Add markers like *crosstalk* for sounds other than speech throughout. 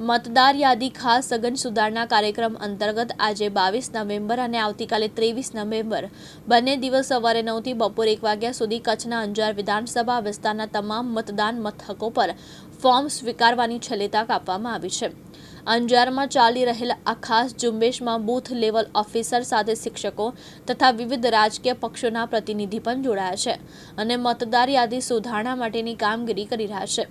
મતદાર યાદી ખાસ સઘન સુધારણા કાર્યક્રમ અંતર્ગત આજે બાવીસ નવેમ્બર અને આવતીકાલે ત્રેવીસ નવેમ્બર. બંને દિવસ સવારે નવથી બપોર એક વાગ્યા સુધી કચ્છના અંજાર વિધાનસભા વિસ્તારના તમામ મતદાન મથકો પર ફોર્મ સ્વીકારવાની છેલ્લી તક આપવામાં આવી છે. અંજારમાં ચાલી રહેલ આ ખાસ ઝુંબેશમાં બૂથ લેવલ ઓફિસર સાથે શિક્ષકો તથા વિવિધ રાજકીય પક્ષોના પ્રતિનિધિ પણ જોડાયા છે અને મતદાર યાદી સુધારણા માટેની કામગીરી કરી રહ્યા છે.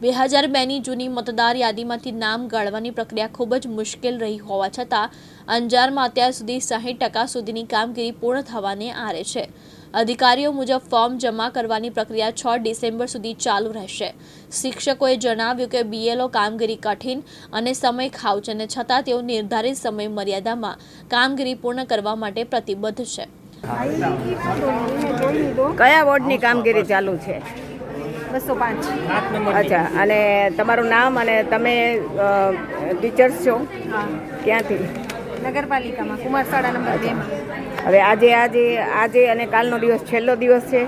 બે હજાર બેની જૂની મતદાર યાદીમાંથી નામ ગાળવાની પ્રક્રિયા ખૂબ જ મુશ્કેલ રહી હોવા છતાં, અંજારમાં અત્યાર સુધી સાહીઠ ટકા સુધીની કામગીરી પૂર્ણ થવાને આરે છે. અધિકારીઓ મુજબ ફોર્મ જમા કરવાની પ્રક્રિયા છ ડિસેમ્બર સુધી ચાલુ રહેશે. શિક્ષકોએ જણાવ્યું કે બીએલઓ કામગીરી કઠિન અને સમય ખાવ છે અને છતાં તેઓ નિર્ધારિત સમય મર્યાદામાં કામગીરી પૂર્ણ કરવા માટે પ્રતિબદ્ધ છે. કયા વોર્ડની કામગીરી ચાલુ છે? બસો પાંચ. અચ્છા અને તમારું નામ અને તમે ટીચર્સ છો? ક્યાંથી? નગરપાલિકામાં કુમારશાળા નંબર બેમાં હવે આજે આજે આજે અને કાલનો દિવસ છેલ્લો દિવસ છે?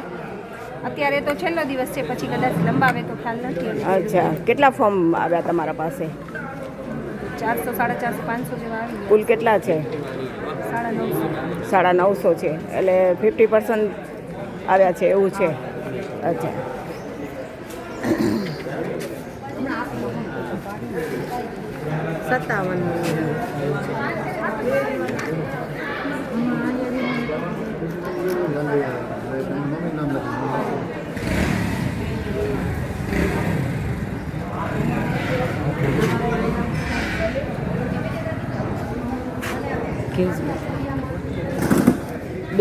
અત્યારે તો છેલ્લો દિવસ છે પછી કદાચ લંબાવે તો ખ્યાલ નથી અચ્છા કેટલા ફોર્મ આવ્યા તમારા પાસે? ચારસો સાડા ચારસો પાંચસો જેવા કુલ કેટલા છે? સાડા નવસો. સાડા નવસો છે એટલે ફિફ્ટી પર્સન્ટ આવ્યા છે એવું છે. અચ્છા. સત્તાવન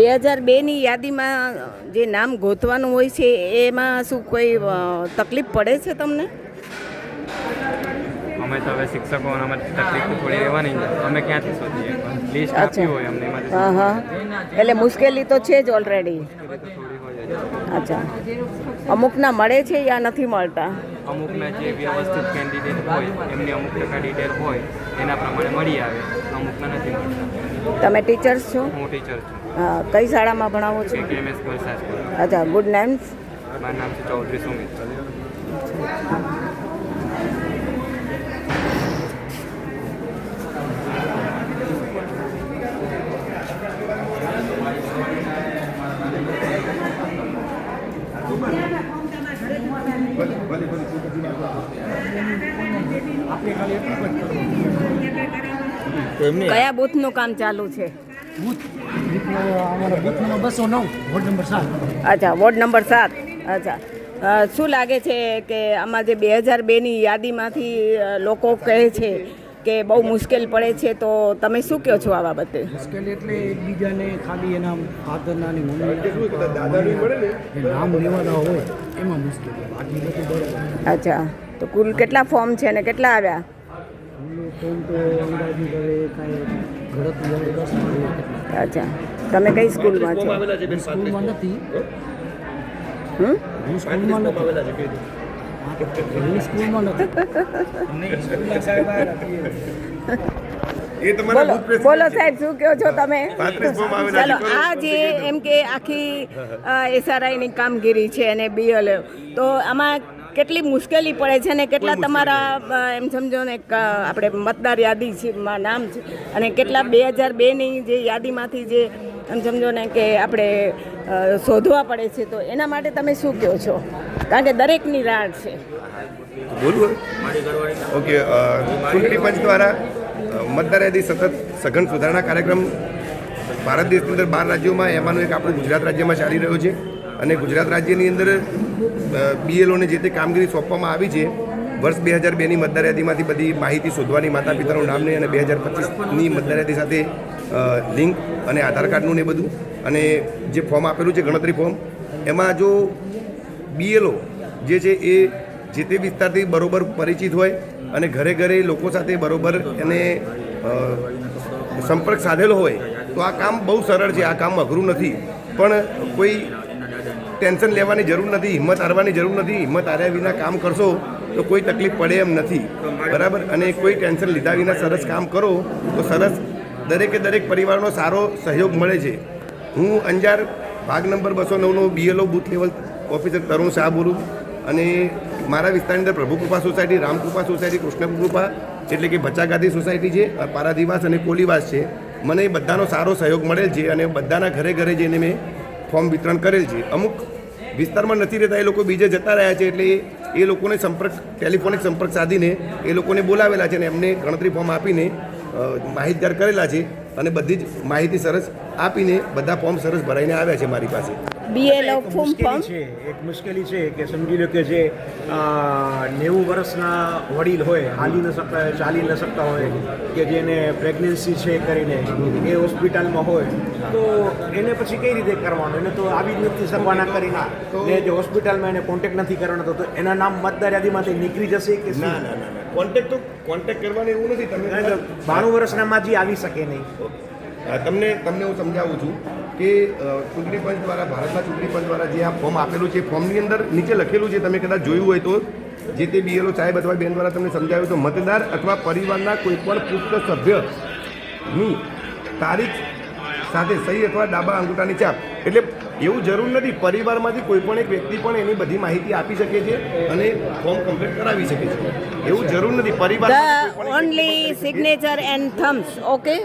બે હજાર બેની યાદીમાં જે નામ ગોતવાનું હોય છે એમાં શું કોઈ તકલીફ પડે છે તમને? અમે તો હવે શિક્ષકો અમે તકલીફ થોડી રહેવાની અમે ક્યાંથી શોધીએ? લિસ્ટ. આપ્યું હોય અમને હા હા. એટલે મુશ્કેલી તો છે જ ઓલરેડી. અચ્છા. અમુકના મળે છે યા નથી મળતા? અમુકના જે વ્યવસ્થિત કેન્ડિડેટ હોય એમની અમુક ટકા ડિટેલ હોય એના પ્રમાણે મળી આવે. અમુકના નથી મળતા. તમે ટીચર્સ છો? હું ટીચર છું. હા કઈ શાળામાં ભણાવો છો? અચ્છા ગુડ નાઇમ્સ મારું નામ છે ચૌધરી સુમિત. કયા બૂથનું કામ ચાલુ છે? બૂથ. અચ્છા વોર્ડ નંબર સાત. અચ્છા. શું લાગે છે કે આમાં જે બે હજાર બેની યાદીમાંથી લોકો કહે છે કે બહુ મુશ્કેલ પડે છે તો તમે શું કહો છો આ બાબતે? મુશ્કેલ એટલે એકબીજાને ખાલી એના ફાધરના ને મમ્મીના નામ લેવાના હોય એમાં મુશ્કેલ બાકી બધું બરોબર અચ્છા. તો કુલ કેટલા ફોર્મ છે અને કેટલા આવ્યા? ફોર્મ તો અંદાજી હવે કાંઈ અચ્છા. તમે કઈ સ્કૂલમાં છો? સ્કૂલમાં નથી હમ? હું સ્કૂલમાં નથી સ્કૂલમાં *laughs* નથી. એ તમારા બોલો સાહેબ શું કહો છો તમે? ચાલો આ જે એમ કે આખી એસઆરઆઈની કામગીરી છે અને બીએલ તો આમાં કેટલી મુશ્કેલી પડે છે ને કેટલા તમારા એમ સમજો ને આપણે મતદાર યાદી છે નામ છે અને કેટલા બે હજાર બેની જે યાદીમાંથી જે એમ સમજો ને કે આપણે શોધવા પડે છે તો એના માટે તમે શું કહો છો? કારણ કે દરેકની રાડ છે. બોલું ઓકે ચૂંટણી પંચ દ્વારા મતદાર યાદી સતત સઘન સુધારણા કાર્યક્રમ ભારત દેશની અંદર બાર રાજ્યોમાં, એમાંનું એક આપણું ગુજરાત રાજ્યમાં ચાલી રહ્યો છે. અને ગુજરાત રાજ્યની અંદર બીએલઓને જે તે કામગીરી સોંપવામાં આવી છે, વર્ષ બે હજાર બેની મતદાર યાદીમાંથી બધી માહિતી શોધવાની માતા પિતાનું નામ નહીં અને બે હજાર પચીસની મતદાર સાથે લિંક અને આધાર કાર્ડનું ને બધું. અને જે ફોર્મ આપેલું છે, ગણતરી ફોર્મ, એમાં જો બીએલઓ જે છે એ જે તે વિસ્તારથી બરોબર પરિચિત હોય અને ઘરે ઘરે લોકો સાથે બરોબર એને સંપર્ક સાધેલો હોય, તો આ કામ બહુ સરળ છે, આ કામ અઘરું નથી. પણ કોઈ ટેન્શન લેવાની જરૂર નથી, હિંમત હારવાની જરૂર નથી. હિંમત હાર્યા વિના કામ કરશો, તો કોઈ તકલીફ પડે એમ નથી. બરાબર? અને કોઈ ટેન્શન લીધા વિના સરસ કામ કરો, તો સરસ દરેકે દરેક પરિવારનો સારો સહયોગ મળે છે. હું અંજાર ભાગ નંબર બસો નવનો B L O booth level officer Tarun Shah બોલું અને મારા વિસ્તારની અંદર પ્રભુ કૃપા સોસાયટી રામકૃપા સોસાયટી, કૃષ્ણ કૃપા એટલે કે ભચાગાદી સોસાયટી છે પારાદિવાસ અને કોલીવાસ છે. મને એ બધાનો સારો સહયોગ મળેલ છે અને બધાના ઘરે ઘરે જઈને મેં ફોર્મ વિતરણ કરેલ છે. અમુક વિસ્તારમાં નથી રહેતા એ લોકો બીજે જતા રહ્યા છે એટલે એ લોકોને સંપર્ક, ટેલિફોનિક સંપર્ક સાધીને એ લોકોને બોલાવેલા છે અને એમને ગણતરી ફોર્મ આપીને માહિતગાર કરેલા છે અને બધી જ માહિતી સરસ આપીને બધા ફોર્મ સરસ ભરાઈને આવ્યા છે મારી પાસે. બીએલઓ ફોર્મ ફોર્મ મુશ્કેલી છે એક મુશ્કેલી છે કે સમજી લો કે જે નેવું વર્ષના વડીલ હોય હાલી ન શકતા હોય ચાલી ન શકતા હોય કે જેને પ્રેગ્નન્સી છે કરીને એ હોસ્પિટલમાં હોય તો એને પછી કઈ રીતે કરવાનું? એને તો આવી જ નથી શકવાના કરીને. ને જે હોસ્પિટલમાં એને કોન્ટેક્ટ નથી કરવાનો તો તો એના નામ મતદાર યાદીમાંથી નીકળી જશે કે ના ના ના કોન્ટેક્ટ તો કોન્ટેક્ટ કરવાનું એવું નથી. તમે બાણું વર્ષના માજી આવી શકે નહીં. તમને તમને હું સમજાવું છું. કે ચૂંટણી પંચ દ્વારા, ભારતના ચૂંટણી પંચ દ્વારા જે આ ફોર્મ આપેલું છે, ફોર્મની અંદર નીચે લખેલું છે, તમે કદાચ જોયું હોય તો. જે તે બીએલઓ સાહેબ અથવા બેન દ્વારા તમને સમજાવ્યું તો મતદાર અથવા પરિવારના કોઈપણ પુખ્ત સભ્યની તારીખ સાથે સહી અથવા ડાબા અંગૂઠાની ચાપ. એટલે એવું જરૂર નથી, પરિવારમાંથી કોઈ પણ એક વ્યક્તિ પણ એની બધી માહિતી આપી શકે છે અને ફોર્મ કમ્પ્લીટ કરાવી શકે છે. એવું જરૂર નથી પરિવાર only signature and thumbs okay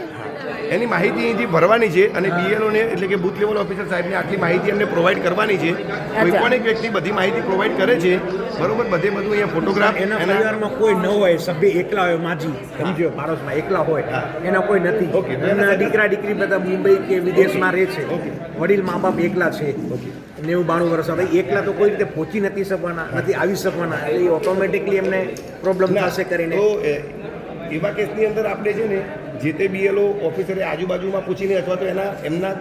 એની માહિતી અહીંથી ભરવાની છે અને બીએલઓને એટલે કે બુથ લેવલ ઓફિસર સાહેબને આટલી માહિતી એમને પ્રોવાઈડ કરવાની છે. કોઈ પણ એક વ્યક્તિ બધી માહિતી પ્રોવાઈડ કરે છે બરોબર બધે બધું અહીંયા ફોટોગ્રાફ એના પરિવારમાં કોઈ ન હોય સભ્ય એકલા હોય માજી સમજો પાડોશમાં એકલા હોય એના કોઈ નથી. એમના દીકરા દીકરી બધા મુંબઈ કે વિદેશમાં રહે છે. વડીલ મા બાપ એકલા છે. નેવું બાણું વર્ષ હવે એકલા તો કોઈ રીતે પહોંચી નથી શકવાના નથી આવી શકવાના. એ ઓટોમેટિકલી એમને પ્રોબ્લેમ થશે કરીને. એવા કેસની અંદર આપણે છે ને જે તે બીએલઓ ઓફિસરે આજુબાજુમાં પૂછીને અથવા તો એના એમના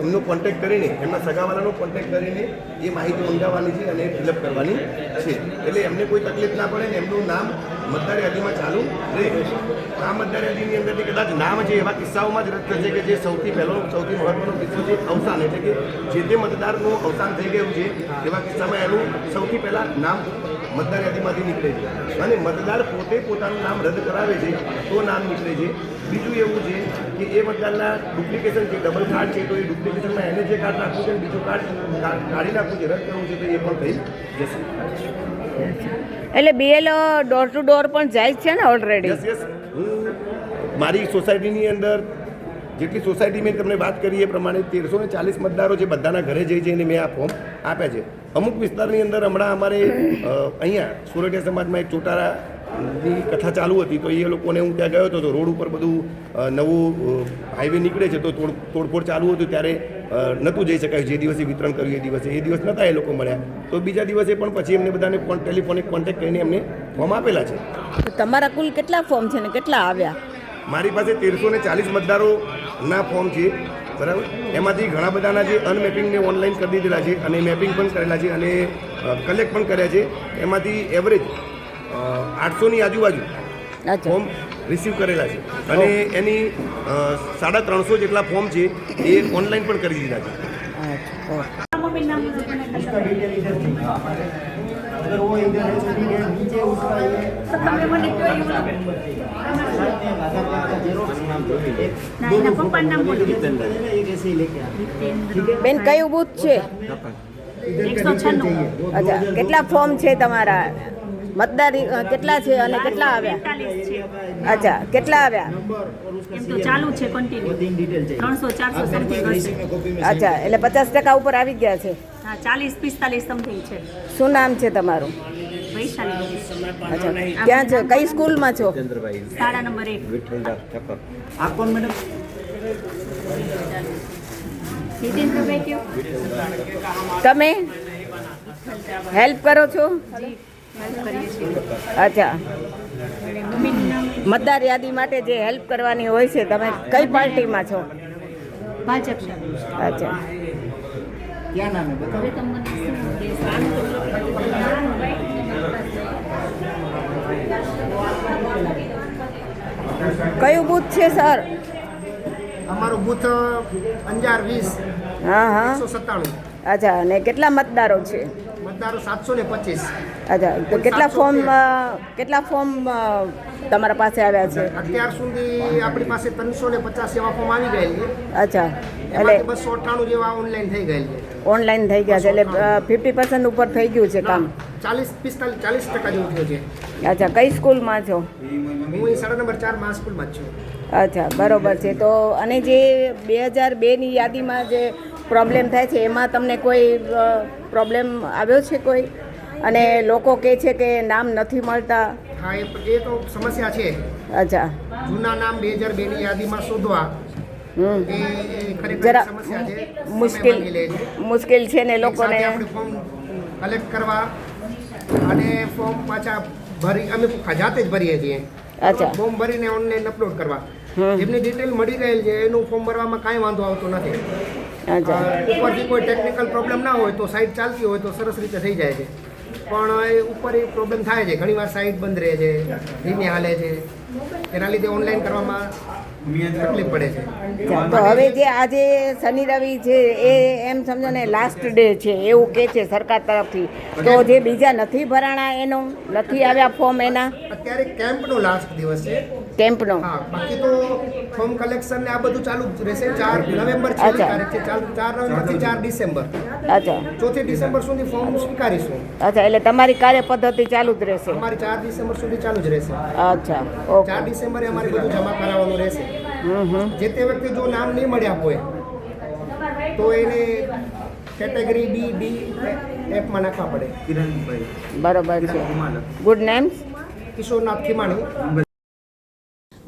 એમનો કોન્ટેક્ટ કરીને, એમના સગાવાલાનો કોન્ટેક્ટ કરીને એ માહિતી મંગાવવાની છે અને ફિલઅપ કરવાની છે. એટલે એમને કોઈ તકલીફ ના પડે ને એમનું નામ મતદાર યાદીમાં ચાલુ રહે. આ મતદાર યાદીની અંદરથી કદાચ નામ છે, એવા કિસ્સાઓમાં જ રદ થશે કે જે સૌથી પહેલો, સૌથી મહત્વનો કિસ્સો છે, અવસાન. એટલે કે જે તે મતદારનું અવસાન થઈ ગયું છે, એવા કિસ્સામાં એનું સૌથી પહેલાં નામ મતદાર યાદીમાંથી નીકળે છે. અને મતદાર પોતે પોતાનું નામ રદ કરાવે છે, તો નામ નીકળે છે. બીજું એવું છે કે એ મતદારના ડુપ્લિકેશન છે ડબલ કાર્ડ છે તો એ ડુપ્લિકેશનમાં એને જે કાર્ડ નાખવું છે બીજું કાર્ડ કાઢી નાખવું છે રદ કરવું છે તો એ પણ થઈ જશે. એટલે બીએલઓ ડોર ટુ ડોર પણ જાય છે ને ઓલરેડી યસ યસ હું મારી સોસાયટીની અંદર જેટલી સોસાયટી મેં તમને વાત કરી એ પ્રમાણે તેરસો ને ચાલીસ મતદારો છે બધાના ઘરે જઈ જઈને મેં આ ફોર્મ આપ્યા છે. અમુક વિસ્તારની અંદર હમણાં અમારે અહીંયા સુરટિયા સમાજમાં એક ચોટારાની કથા ચાલુ હતી તો એ લોકોને હું ત્યાં ગયો હતો તો રોડ ઉપર બધું નવું હાઈવે નીકળે છે તો તોડ તોડફોડ ચાલુ હતું ત્યારે નહોતું જઈ શકાયું જે દિવસે વિતરણ કર્યું એ દિવસે. એ દિવસ નહોતા એ લોકો મળ્યા. તો બીજા દિવસે પણ પછી એમને બધાને ટેલિફોનિક કોન્ટેક્ટ કરીને એમને ફોર્મ આપેલા છે. તો તમારા કુલ કેટલા ફોર્મ છે ને કેટલા આવ્યા? મારી પાસે તેરસો ને ચાલીસ મતદારોના ફોર્મ છે બરાબર? એમાંથી ઘણા બધાના જે અનમેપિંગને ઓનલાઈન કરી દીધેલા છે અને મેપિંગ પણ કરેલા છે અને કલેક્ટ પણ કર્યા છે. એમાંથી એવરેજ આઠસોની આજુબાજુ ફોર્મ રિસીવ કરેલા છે. અને એની સાડા ત્રણસો જેટલા ફોર્મ છે એ ઓનલાઈન પણ કરી દીધા છે. અચ્છા ઓકે. ના એના પપ્પાનું નામ બોલો બેન કયું બુથ છે? એકસો છન્નું. અચ્છા કેટલા ફોર્મ છે તમારા? મતદાર કેટલા છે અને કેટલા આવ્યા? અચ્છા કેટલા આવ્યા? એમ ચાલુ છે અચ્છા એટલે પચાસ ટકા ઉપર આવી ગયા છે. હા ચાલીસ પિસ્તાલીસ સમથિંગ છે. શું નામ છે તમારું? ક્યાં છો? કઈ સ્કૂલમાં છો? શાળા નંબર એક. તમે? હેલ્પ કરો છો? અચ્છા. મતદાર યાદી માટે જે હેલ્પ કરવાની હોય છે તમે કઈ પાર્ટીમાં છો? ભાજપ અચ્છા. કયું બૂથ છે સર અમારું બૂથ અંજાર વીસ. હા હા. સત્તાણું. અચ્છા અને કેટલા મતદારો છે? મતદારો સાતસો ને પચીસ. અચ્છા તો કેટલા ફોર્મ કેટલા ફોર્મ તમારા પાસે આવ્યા છે? અત્યાર સુધી આપણી પાસે ત્રણસો ને પચાસ એવા ફોર્મ આવી ગયેલી. અચ્છા એટલે બસો અઠ્ઠાણું જેવા ઓનલાઈન થઈ ગયેલી. ઓનલાઈન થઈ ગયા છે એટલે ફિફ્ટી પર્સન્ટ ઉપર થઈ ગયું છે કામ? ચાલીસ પિસ્તાલીસ ચાલીસ ટકા જેવું થયું છે. અચ્છા કઈ સ્કૂલમાં છો? હું સાડા નંબર ચારમાં સ્કૂલમાં જ છું. અચ્છા બરોબર છે. તો અને જે બે હજાર બેની યાદીમાં જે પ્રોબ્લેમ થાય છે એમાં તમને કોઈ પ્રોબ્લેમ આવ્યો છે કોઈ? અને લોકો કહે છે કે નામ નથી મળતા. હા એ તો સમસ્યા છે. અચ્છા. જૂના નામ બે હજાર બેની યાદીમાં શોધવા. જરા સમસ્યા છે. મુશ્કેલ મુશ્કેલ છે ને લોકોને. ફોર્મ કલેક્ટ કરવા અને ફોર્મ પાછા ભરી અમે જાતે જ ભરીએ છીએ. અચ્છા. ફોર્મ ભરીને ઓનલાઈન અપલોડ કરવા. જેમની ડિટેલ મળી રહેલ છે એનું ફોર્મ ભરવામાં કાંઈ વાંધો આવતો નથી. ઉપરથી કોઈ ટેકનિકલ પ્રોબ્લેમ ના હોય તો સાઈડ ચાલતી હોય તો સરસ રીતે થઈ જાય છે. પણ એ ઉપર એ પ્રોબ્લેમ થાય છે. ઘણીવાર સાઇટ બંધ રહે છે ધીમે હાલે છે. એના લીધે ઓનલાઈન કરવામાં તકલીફ પડે છે. તો હવે જે આજે શનિ રવિ છે એ એમ સમજો ને લાસ્ટ ડે છે. એવું કે છે સરકાર તરફથી. તો જે બીજા નથી ભરાણા એનો નથી આવ્યા ફોર્મ એના? અત્યારે કેમ્પનો લાસ્ટ દિવસ છે. કેમ્પનો. બાકી તો ફોર્મ કલેક્શન ને આ બધું ચાલુ જ રહેશે. ચાર નવેમ્બર છે. તારીખ છે ચાર ચાર નવેમ્બરથી ચાર ડિસેમ્બર. અચ્છા. ચોથી ડિસેમ્બર સુધી ફોર્મ સ્વીકારીશું. અચ્છા એટલે તમારી કાર્ય પદ્ધતિ ચાલુ જ રહેશે. અમારી ચાર ડિસેમ્બર સુધી ચાલુ જ રહેશે. અચ્છા ઓકે. ચાર ડિસેમ્બરે અમારે બધું જમા કરાવવાનું રહેશે. હમ હમ. જે તે વ્યક્તિ જો નામ નહીં મળ્યા હોય તો એને કેટેગરી બી ડી એપમાં નાખવા પડે. બરોબર છે. Good names Kishornath Khimani.